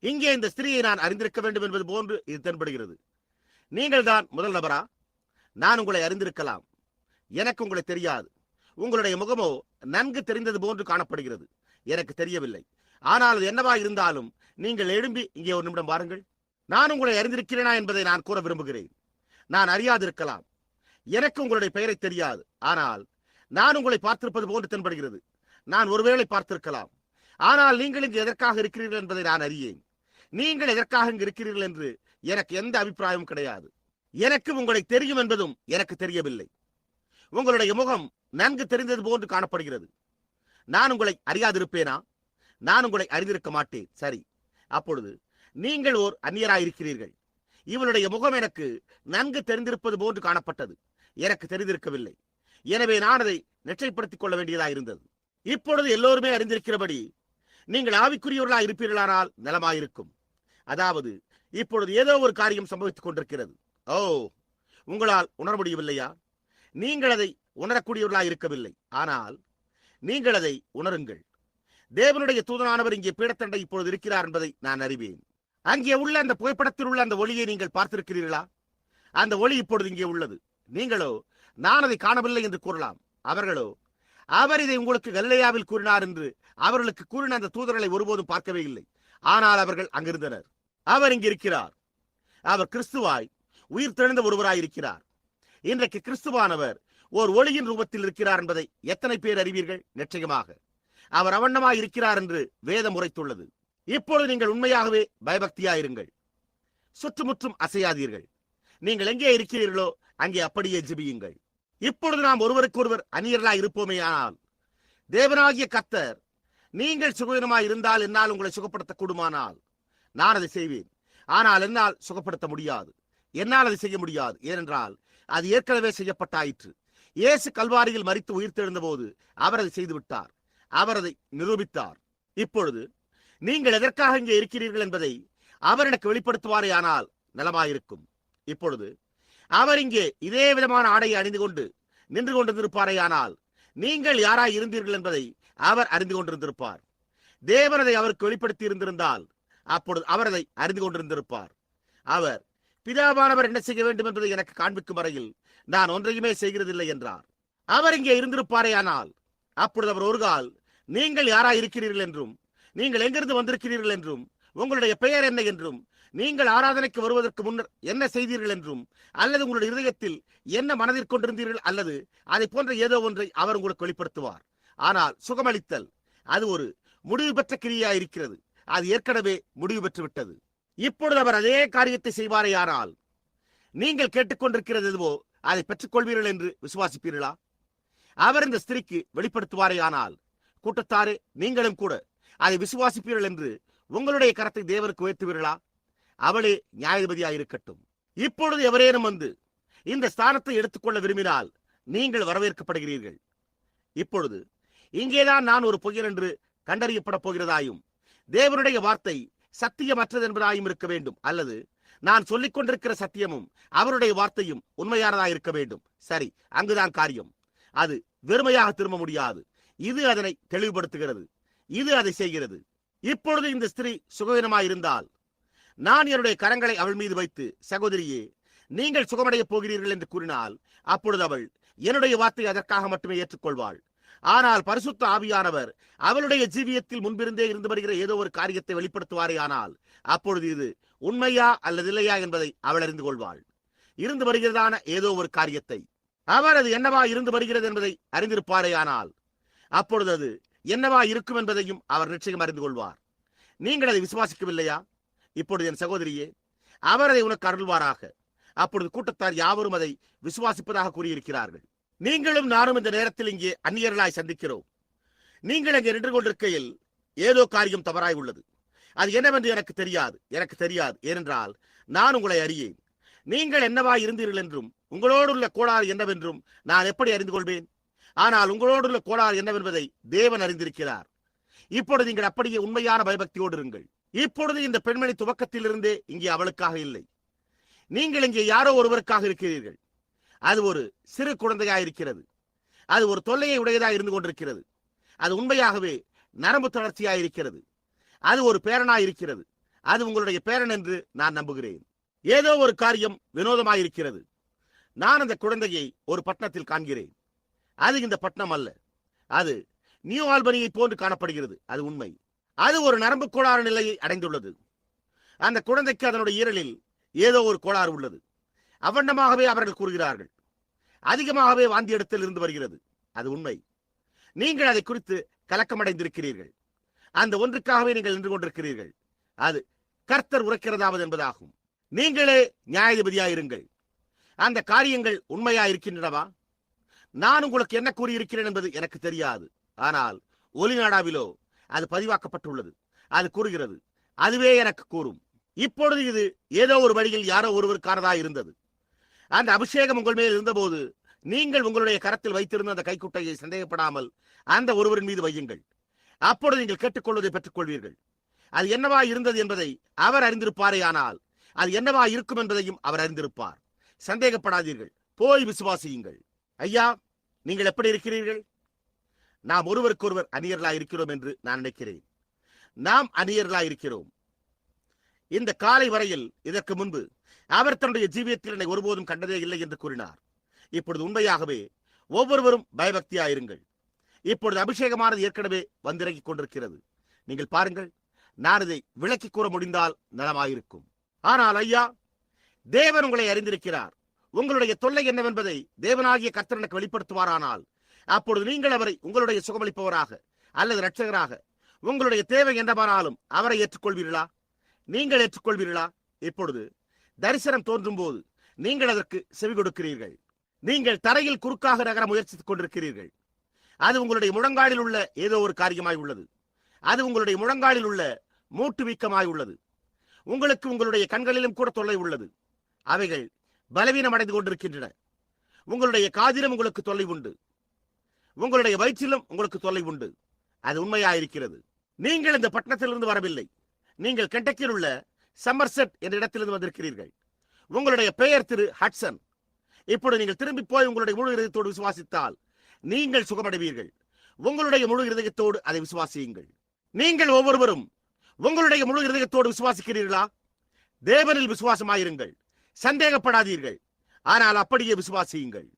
இங்கே இந்த ஸ்திரீயை நான் அறிந்திருக்க வேண்டும் என்பது போன்று இது தென்படுகிறது. நீங்கள் தான் முதல் நபரா? நான் உங்களை அறிந்திருக்கலாம். எனக்கு உங்களை தெரியாது. உங்களுடைய முகமோ நன்கு தெரிந்தது போன்று காணப்படுகிறது. எனக்கு தெரியவில்லை. ஆனால் அது என்னவா இருந்தாலும் நீங்கள் எழும்பி இங்கே ஒரு நிமிடம் வாருங்கள். நான் உங்களை அறிந்திருக்கிறேனா என்பதை நான் கூற விரும்புகிறேன். நான் அறியாதிருக்கலாம். எனக்கு உங்களுடைய பெயரை தெரியாது. ஆனால் நான் உங்களை பார்த்திருப்பது போன்று தென்படுகிறது. நான் ஒருவேளை பார்த்திருக்கலாம். ஆனால் நீங்கள் இங்கு எதற்காக இருக்கிறீர்கள் என்பதை நான் அறியேன். நீங்கள் எதற்காக இங்கு இருக்கிறீர்கள் என்று எனக்கு எந்த அபிப்பிராயமும் கிடையாது. எனக்கு உங்களை தெரியும் என்பதும் எனக்கு தெரியவில்லை. உங்களுடைய முகம் நன்கு தெரிந்தது போன்று காணப்படுகிறது. நான் உங்களை அறியாதிருப்பேனா? நான் உங்களை அறிந்திருக்க மாட்டேன். சரி அப்பொழுது நீங்கள் ஓர் அந்நியராயிருக்கிறீர்கள். இவனுடைய முகம் எனக்கு நன்கு தெரிந்திருப்பது போன்று காணப்பட்டது. எனக்கு தெரிந்திருக்கவில்லை. எனவே நான் அதை நிச்சயப்படுத்திக் கொள்ள வேண்டியதாக இருந்தது. இப்பொழுது எல்லோருமே அறிந்திருக்கிறபடி நீங்கள் ஆவிக்குரியவர்களா இருப்பீர்களானால் நலமாயிருக்கும். அதாவது இப்பொழுது ஏதோ ஒரு காரியம் சம்பவித்துக் கொண்டிருக்கிறது. ஓ உங்களால் உணர முடியவில்லையா? நீங்கள் அதை உணரக்கூடியவர்களா இருக்கவில்லை. ஆனால் நீங்கள் அதை உணருங்கள். தேவனுடைய தூதனானவர் இங்கே பீடத்தண்டை இப்பொழுது இருக்கிறார் என்பதை நான் அறிவேன். அங்கே உள்ள அந்த புகைப்படத்தில் உள்ள அந்த ஒளியை நீங்கள் பார்த்திருக்கிறீர்களா? அந்த ஒளி இப்பொழுது இங்கே உள்ளது. நீங்களோ நான் அதை காணவில்லை என்று கூறலாம். அவர்களோ அவர் இதை உங்களுக்கு கல்லையாவில் கூறினார் என்று அவர்களுக்கு கூறின அந்த தூதர்களை ஒருபோதும் பார்க்கவே இல்லை. ஆனால் அவர்கள் அங்கிருந்தனர். அவர் இங்கு இருக்கிறார். அவர் கிறிஸ்துவாய் உயிர் தெழுந்த ஒருவராய் இருக்கிறார். இன்றைக்கு கிறிஸ்துவானவர் ஓர் ஒளியின் ரூபத்தில் இருக்கிறார் என்பதை எத்தனை பேர் அறிவீர்கள்? நிச்சயமாக. அவர் அவண்ணமாய் இருக்கிறார் என்று வேதம் உரைத்துள்ளது. இப்பொழுது நீங்கள் உண்மையாகவே பயபக்தியாயிருங்கள். சுற்றுமுற்றும் அசையாதீர்கள். நீங்கள் எங்கே இருக்கிறீர்களோ அங்கே அப்படியே ஜெபியுங்கள். இப்பொழுது நாம் ஒருவருக்கொருவர் அந்நியர்களாய் இருப்போமேயானால் தேவனாகிய கத்தர் நீங்கள் சுகவீனமாய் இருந்தால் என்னால் உங்களை சுகப்படுத்தக்கூடுமானால் நான் அதை செய்வேன். ஆனால் என்னால் சுகப்படுத்த முடியாது. என்னால் அதை செய்ய முடியாது. ஏனென்றால் அது ஏற்கனவே செய்யப்பட்டாயிற்று. இயேசு கல்வாரியில் மறித்து உயிர்த்தெழுந்த போது அவர் அதை செய்து விட்டார் அவர் அதை நிரூபித்தார். இப்பொழுது நீங்கள் எதற்காக இங்கே இருக்கிறீர்கள் என்பதை அவர் எனக்கு வெளிப்படுத்துவாரே ஆனால் நலமாயிருக்கும். இப்பொழுது அவர் இங்கே இதே விதமான ஆடையை அணிந்து கொண்டு நின்று கொண்டிருந்திருப்பாரேயானால் நீங்கள் யாராய் இருந்தீர்கள் என்பதை அவர் அறிந்து கொண்டிருந்திருப்பார். தேவனதை அவருக்கு வெளிப்படுத்தி இருந்திருந்தால் அப்பொழுது அவர் அதை அறிந்து கொண்டிருந்திருப்பார். அவர் பிதாவானவர் என்ன செய்ய வேண்டும் என்பதை எனக்கு காண்பிக்கும் வரையில் நான் ஒன்றையுமே செய்கிறதில்லை என்றார். அவர் இங்கே இருந்திருப்பாரேயானால் அப்பொழுது அவர் ஒரு கால் நீங்கள் யாரா இருக்கிறீர்கள் என்றும் நீங்கள் எங்கிருந்து வந்திருக்கிறீர்கள் என்றும் உங்களுடைய பெயர் என்ன என்றும் நீங்கள் ஆராதனைக்கு வருவதற்கு முன்னர் என்ன செய்தீர்கள் என்றும் அல்லது உங்களுடைய இதயத்தில் என்ன மனதில் கொண்டிருந்தீர்கள் அல்லது அதை போன்ற ஏதோ ஒன்றை அவர் உங்களுக்கு வெளிப்படுத்துவார். ஆனால் சுகமளித்தல் அது ஒரு முடிவு பெற்ற கிரியா இருக்கிறது அது ஏற்கனவே முடிவு பெற்றுவிட்டது. இப்பொழுது அவர் அதே காரியத்தை செய்வாரே ஆனால் நீங்கள் கேட்டுக்கொண்டிருக்கிறது எதுவோ அதை பெற்றுக்கொள்வீர்கள் என்று விசுவாசிப்பீர்களா? அவர் இந்த ஸ்திரீக்கு வெளிப்படுத்துவாரே ஆனால் கூட்டத்தாரே நீங்களும் கூட அதை விசுவாசிப்பீர்கள் என்று உங்களுடைய கரத்தை தேவனுக்கு உயர்த்துவீர்களா? அவளே நியாயாதிபதியாக இருக்கட்டும். இப்பொழுது எவரேனும் வந்து இந்த ஸ்தானத்தை எடுத்துக்கொள்ள விரும்பினால் நீங்கள் வரவேற்கப்படுகிறீர்கள். இப்பொழுது இங்கேதான் நான் ஒரு பொய்யர் என்று கண்டறியப்பட போகிறதாயும் தேவனுடைய வார்த்தை சத்தியமற்றது என்பதாயும் இருக்க வேண்டும். அல்லது நான் சொல்லிக் கொண்டிருக்கிற சத்தியமும் அவருடைய வார்த்தையும் உண்மையானதாக இருக்க வேண்டும். சரி அங்குதான் காரியம். அது வெறுமையாக திரும்ப முடியாது. இது அதனை தெளிவுபடுத்துகிறது. இது அதை செய்கிறது. இப்பொழுது இந்த ஸ்திரீ சுகவீனமாயிருந்தால் நான் என்னுடைய கரங்களை அவள் மீது வைத்து சகோதரியே நீங்கள் சுகமடைய போகிறீர்கள் என்று கூறினால் அப்பொழுது அவள் என்னுடைய வார்த்தை அதற்காக மட்டுமே ஏற்றுக்கொள்வாள். ஆனால் பரிசுத்த ஆவியானவர் அவளுடைய ஜீவியத்தில் முன்பிருந்தே இருந்து வருகிற ஏதோ ஒரு காரியத்தை வெளிப்படுத்துவாரே ஆனால் அப்பொழுது இது உண்மையா அல்லது இல்லையா என்பதை அவள் அறிந்து கொள்வாள். இருந்து வருகிறதான ஏதோ ஒரு காரியத்தை அவர் அது என்னவா இருந்து வருகிறது என்பதை அறிந்திருப்பாரே ஆனால் அப்பொழுது அது என்னவா இருக்கும் என்பதையும் அவர் நிச்சயம் அறிந்து கொள்வார். நீங்கள் அதை விசுவாசிக்கவில்லையா? இப்பொழுது என் சகோதரியே அவர் அதை உனக்கு அருள்வாராக. அப்பொழுது கூட்டத்தார் யாவரும் அதை விசுவாசிப்பதாக கூறியிருக்கிறார்கள். நீங்களும் நானும் இந்த நேரத்தில் இங்கே அந்நியர்களாய் சந்திக்கிறோம். நீங்கள் அங்கே நின்று கொண்டிருக்கையில் ஏதோ காரியம் தவறாய் உள்ளது. அது என்னவென்று எனக்கு தெரியாது. எனக்கு தெரியாது. ஏனென்றால் நான் உங்களை அறியேன். நீங்கள் என்னவாய் இருந்தீர்கள் என்றும் உங்களோடுள்ள கோளாறு என்னவென்றும் நான் எப்படி அறிந்து கொள்வேன்? ஆனால் உங்களோடுள்ள கோளாறு என்னவென்பதை தேவன் அறிந்திருக்கிறார். இப்பொழுது நீங்கள் அப்படியே உண்மையான பயபக்தியோடு இருங்கள். இப்பொழுது இந்த பெண்மணி துவக்கத்திலிருந்தே இங்கே அவளுக்காக இல்லை. நீங்கள் இங்கே யாரோ ஒருவருக்காக இருக்கிறீர்கள். அது ஒரு சிறு குழந்தையாக இருக்கிறது. அது ஒரு தொல்லையை உடையதாக இருந்து கொண்டிருக்கிறது. அது உண்மையாகவே நரம்பு தளர்ச்சியாக இருக்கிறது. அது ஒரு பேரனாய் இருக்கிறது. அது உங்களுடைய பேரன் என்று நான் நம்புகிறேன். ஏதோ ஒரு காரியம் வினோதமாயிருக்கிறது நான் அந்த குழந்தையை ஒரு பட்டணத்தில் காண்கிறேன். அது இந்த பட்டணம் அல்ல. அது நியூ ஆல்பனியை போன்று காணப்படுகிறது. அது உண்மை. அது ஒரு நரம்பு கோளாறு நிலையை அடைந்துள்ளது. அந்த குழந்தைக்கு அதனுடைய ஈரலில் ஏதோ ஒரு கோளாறு உள்ளது. அவண்ணமாகவே அவர்கள் கூறுகிறார்கள். அதிகமாகவே வாந்தி இடத்தில் இருந்து வருகிறது. அது உண்மை. நீங்கள் அதை குறித்து கலக்கமடைந்திருக்கிறீர்கள். அந்த ஒன்றுக்காகவே நீங்கள் நின்று கொண்டிருக்கிறீர்கள். அது கர்த்தர் உரைக்கிறதாவது என்பதாகும். நீங்களே நியாயாதிபதியாயிருங்கள். அந்த காரியங்கள் உண்மையா இருக்கின்றனவா நான் உங்களுக்கு என்ன கூறியிருக்கிறேன் என்பது எனக்கு தெரியாது. ஆனால் ஒலிநாடாவிலோ அது பதிவாக்கப்பட்டுள்ளது. அது கூறுகிறது. அதுவே எனக்கு கூறும். இப்பொழுது இது ஏதோ ஒரு வழியில் யாரோ ஒருவருக்கானதா இருந்தது அந்த அபிஷேகம் உங்கள் மேல் இருந்தபோது நீங்கள் உங்களுடைய கரத்தில் வைத்திருந்த அந்த கைக்குட்டையை சந்தேகப்படாமல் அந்த ஒருவரின் மீது வையுங்கள். அப்பொழுது நீங்கள் கேட்டுக்கொள்வதை பெற்றுக்கொள்வீர்கள். அது என்னவா இருந்தது என்பதை அவர் அறிந்திருப்பாரே ஆனால் அது என்னவா இருக்கும் என்பதையும் அவர் அறிந்திருப்பார். சந்தேகப்படாதீர்கள். போய் விசுவாசியுங்கள். ஐயா நீங்கள் எப்படி இருக்கிறீர்கள்? நாம் ஒருவருக்கொருவர் அந்நியர்களா இருக்கிறோம் என்று நான் நினைக்கிறேன். நாம் அந்நியர்களா இருக்கிறோம். இந்த காலை வரையில் இதற்கு முன்பு அவர் தன்னுடைய ஜீவியத்தில் என்னை ஒருபோதும் கண்டதே இல்லை என்று கூறினார். இப்பொழுது உண்மையாகவே ஒவ்வொருவரும் பயபக்தியாயிருங்கள். இப்பொழுது அபிஷேகமானது ஏற்கனவே வந்திறங்கிக் கொண்டிருக்கிறது. நீங்கள் பாருங்கள் நான் இதை விளக்கி கூற முடிந்தால் நலமாயிருக்கும். ஆனால் ஐயா தேவன் உங்களை அறிந்திருக்கிறார். உங்களுடைய தொல்லை என்னவென்பதை தேவனாகிய கர்த்தனுக்கு வெளிப்படுத்துவாரானால் அப்பொழுது நீங்கள் அவரை உங்களுடைய சுகமளிப்பவராக அல்லது இரட்சகராக உங்களுடைய தேவை என்னவானாலும் அவரை ஏற்றுக்கொள்வீர்களா? நீங்கள் ஏற்றுக்கொள்வீர்களா? இப்பொழுது தரிசனம் தோன்றும் போது நீங்கள் அதற்கு செவி கொடுக்கிறீர்கள். நீங்கள் தரையில் குறுக்காக நகர முயற்சித்துக் கொண்டிருக்கிறீர்கள். அது உங்களுடைய முழங்காலில் உள்ள ஏதோ ஒரு காரியமாய் உள்ளது. அது உங்களுடைய முழங்காலில் உள்ள மூட்டு வீக்கமாய் உள்ளது. உங்களுக்கு உங்களுடைய கண்களிலும் கூட தொல்லை உள்ளது. அவைகள் பலவீனம் அடைந்து கொண்டிருக்கின்றன. உங்களுடைய காதிலும் உங்களுக்கு தொல்லை உண்டு. உங்களுடைய வயிற்றிலும் உங்களுக்கு தொல்லை உண்டு. அது உண்மையாயிருக்கிறது. நீங்கள் இந்த பட்டணத்திலிருந்து வரவில்லை. நீங்கள் கெண்டக்கில் உள்ள சம்மர்செட் என்ற இடத்திலிருந்து வந்திருக்கிறீர்கள். உங்களுடைய பெயர் திரு ஹட்சன் இப்பொழுது நீங்கள் திரும்பி போய் உங்களுடைய முழு இதயத்தோடு விசுவாசித்தால் நீங்கள் சுகமடைவீர்கள். உங்களுடைய முழு இருதயத்தோடு அதை விசுவாசியுங்கள். நீங்கள் ஒவ்வொருவரும் உங்களுடைய முழு இருதயத்தோடு விசுவாசிக்கிறீர்களா? தேவனில் விசுவாசமாயிருங்கள். சந்தேகப்படாதீர்கள். ஆனால் அப்படியே விசுவாசியுங்கள்.